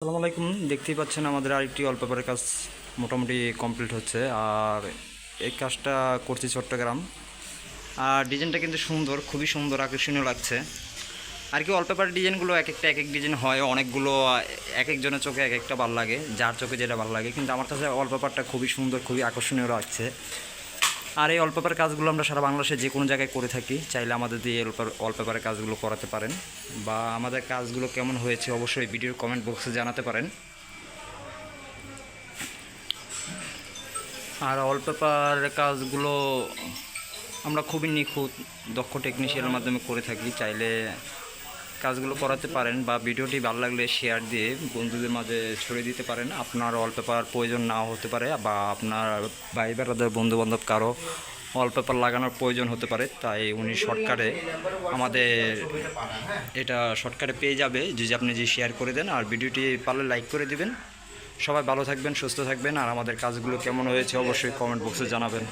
আসসালামু আলাইকুম। দেখতেই পাচ্ছেন আমাদের আরেকটি অল্প পেপারের কাজ মোটামুটি কমপ্লিট হচ্ছে। আর এই কাজটা করছি চট্টগ্রাম। আর ডিজাইনটা কিন্তু সুন্দর, খুবই সুন্দর, আকর্ষণীয় লাগছে। আর কি অল্প পেপারের ডিজাইনগুলো এক একটা, এক এক ডিজাইন হয়, অনেকগুলো, এক একজনের চোখে এক একটা ভালো লাগে, যার চোখে যেটা ভালো লাগে। কিন্তু আমার কাছে অল্প পেপারটা খুবই সুন্দর, খুবই আকর্ষণীয় লাগছে। আর এই অল্প পেপার কাজগুলো আমরা সারা বাংলাদেশে যে কোনো জায়গায় করে থাকি, চাইলে আমাদের দিয়ে অল্প অল্প পেপারের কাজগুলো করাতে পারেন। বা আমাদের কাজগুলো কেমন হয়েছে অবশ্যই ভিডিওর কমেন্ট বক্সে জানাতে পারেন। আর অল পেপারের কাজগুলো আমরা খুবই নিখুঁত, দক্ষ টেকনিশিয়ানের মাধ্যমে করে থাকি, চাইলে কাজগুলো করাতে পারেন বা ভিডিওটি ভালো লাগলে শেয়ার দিয়ে বন্ধুদের মাঝে ছড়িয়ে দিতে পারেন। আপনার অল পেপার প্রয়োজন নাও হতে পারে বা আপনার ভাই বেড়াদের বন্ধুবান্ধব কারও অল পেপার লাগানোর প্রয়োজন হতে পারে, তাই উনি শর্টকাটে আমাদের এটা শর্টকাটে পেয়ে যাবে। যদি আপনি যে শেয়ার করে দেন আর ভিডিওটি পারলে লাইক করে দিবেন। সবাই ভালো থাকবেন, সুস্থ থাকবেন আর আমাদের কাজগুলো কেমন হয়েছে অবশ্যই কমেন্ট বক্সে জানাবেন।